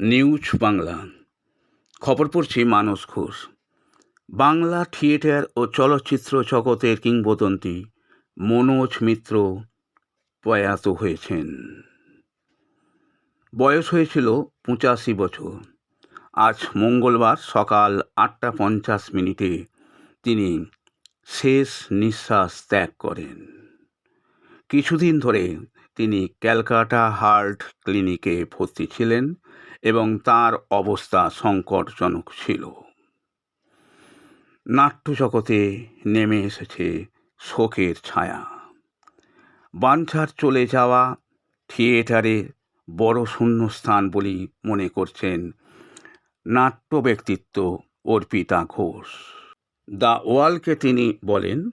News Bangla. খবর পড়ছি Manas Ghosh. Bangla theatre ও চলচ্চিত্র জগতের কিংবদন্তি মনোজ মিত্র প্রয়াত হয়েছেন। বয়স হয়েছিল পঁচাশি বছর। আজ মঙ্গলবার সকাল আটটা পঞ্চাশ মিনিটে তিনি শেষ নিঃশ্বাস ত্যাগ করেন। কিছুদিন ধরে তিনি ক্যালকাটা হার্ট ক্লিনিকে ভর্তি ছিলেন এবং তার অবস্থা সংকটজনক ছিল। নাট্যজগতে নেমে এসেছে শোকের ছায়া। বাঞ্ছার চলে যাওয়া থিয়েটারে বড় শূন্যস্থান বলেই মনে করছেন নাট্য ব্যক্তিত্ব অর্পিতা ঘোষ। দ্য ওয়ালকে তিনি বলেন,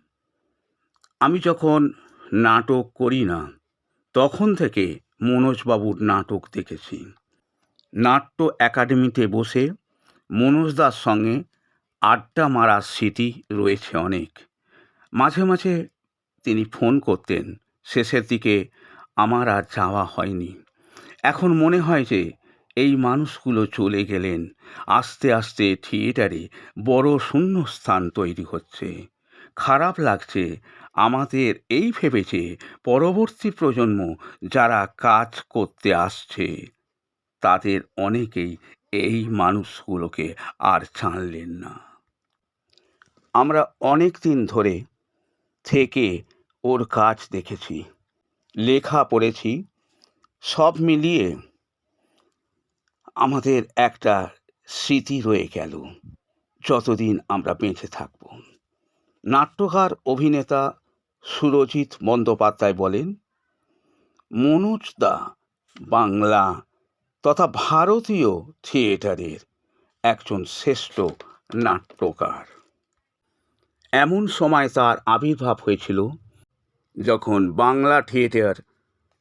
আমি যখন নাটক করি না, তখন থেকে মনোজবাবুর নাটক দেখেছি। নাট্য একাডেমিতে বসে মনোজদার সঙ্গে আড্ডা মারার স্মৃতি রয়েছে অনেক। মাঝে মাঝে তিনি ফোন করতেন, শেষের দিকে আমার আর যাওয়া হয়নি। এখন মনে হয় যে এই মানুষগুলো চলে গেলেন, আস্তে আস্তে থিয়েটারে বড় শূন্যস্থান তৈরি হচ্ছে। খারাপ লাগছে আমাদের এই ভেবেছে পরবর্তী প্রজন্ম যারা কাজ করতে আসছে। তাদের অনেকেই এই মানুষগুলোকে আর জানলেন না। আমরা অনেক দিন ধরে থেকে ওর কাজ দেখেছি, লেখা পড়েছি, সব মিলিয়ে আমাদের একটা স্মৃতি রয়ে গেল, যতদিন আমরা বেঁচে থাকব। নাট্যকার অভিনেতা সুরজিৎ বন্দ্যোপাধ্যায় বলেন, মনোজ দা, বাংলা তথা ভারতীয় থিয়েটারের একজন শ্রেষ্ঠ নাট্যকার। এমন সময় তার আবির্ভাব হয়েছিল যখন বাংলা থিয়েটার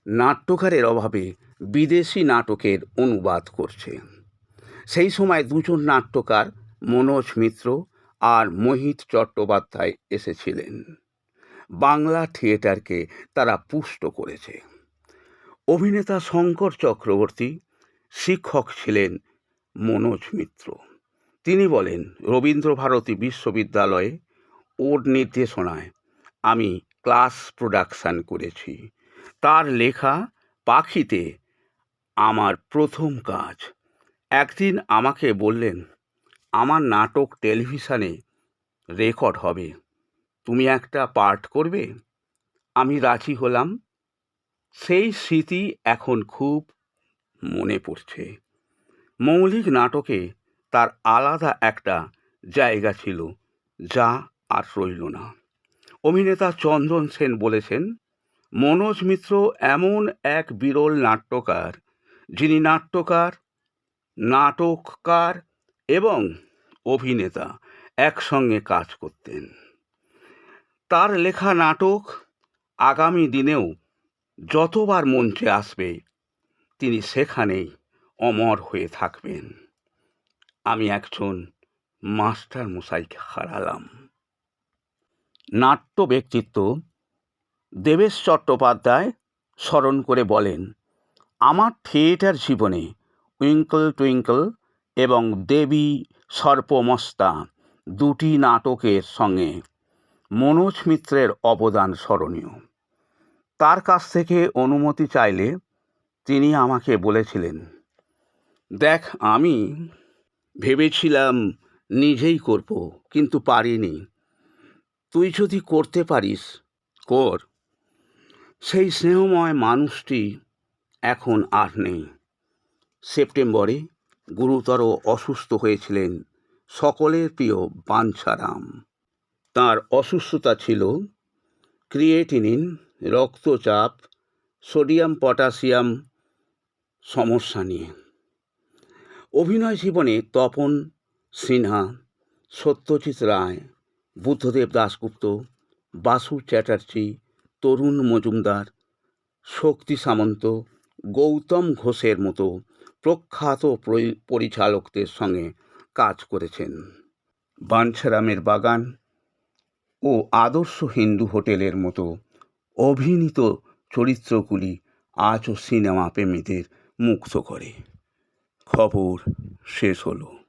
নাট্যকারের অভাবে বিদেশি নাটকের অনুবাদ করছে। সেই সময় দুজন নাট্যকার মনোজ মিত্র আর মোহিত চট্টোপাধ্যায় এসেছিলেন। বাংলা থিয়েটারকে তারা পুষ্ট করেছে। অভিনেতা শঙ্কর চক্রবর্তী শিক্ষক ছিলেন মনোজ মিত্র। তিনি বলেন, রবীন্দ্রভারতী বিশ্ববিদ্যালয়ে ওর নির্দেশনায় আমি ক্লাস প্রোডাকশান করেছি। তার লেখা পাখিতে আমার প্রথম কাজ। একদিন আমাকে বললেন, আমার নাটক টেলিভিশনে রেকর্ড হবে। তুমি একটা পার্ট করবে? আমি রাজি হলাম। সেই স্মৃতি এখন খুব মনে পড়ছে। মৌলিক নাটকে তার আলাদা একটা জায়গা ছিল, যা আর রইল না। অভিনেতা চন্দন সেন বলেছেন, মনোজ মিত্র এমন এক বিরল নাট্যকার, যিনি নাট্যকার, নাটককার এবং অভিনেতা একসঙ্গে কাজ করতেন। তার লেখা নাটক আগামী দিনেও যতবার মঞ্চে আসবে তিনি সেখানেই অমর হয়ে থাকবেন। আমি একজন মাস্টার মশাইকে হারালাম। নাট্য ব্যক্তিত্ব দেবেশ চট্টোপাধ্যায় স্মরণ করে বলেন, আমার থিয়েটার জীবনে উইঙ্কল টুইঙ্কল এবং দেবী সর্পমস্তা দুটি নাটকের সঙ্গে মনোজ মিত্রের অবদান স্মরণীয়। তার কাছ থেকে অনুমতি চাইলে তিনি আমাকে বলেছিলেন, দেখ, আমি ভেবেছিলাম নিজেই করব, কিন্তু পারিনি। তুই যদি করতে পারিস, কর। সেই স্নেহময় মানুষটি এখন আর নেই। সেপ্টেম্বরে গুরুতর অসুস্থ হয়েছিলেন সকলের প্রিয় বাঞ্ছারাম। তার অসুস্থতা ছিল ক্রিয়েটিনিন, রক্তচাপ, সোডিয়াম, পটাশিয়াম সমস্যা নিয়ে। অভিনয় জীবনে তপন, সিনহা, সত্যজিৎ রায়, বুদ্ধদেব দাশগুপ্ত, বাসু চ্যাটার্জি, তরুণ মজুমদার, শক্তি সামন্ত, গৌতম ঘোষের মতো প্রখ্যাত পরিচালকদের সঙ্গে কাজ করেছেন। বাঞ্ছারামের বাগান ও আদর্শ হিন্দু হোটেলের মতো অভিনীত চরিত্রগুলি আজও সিনেমা প্রেমীদের মুগ্ধ করে। খবর শেষ হলো।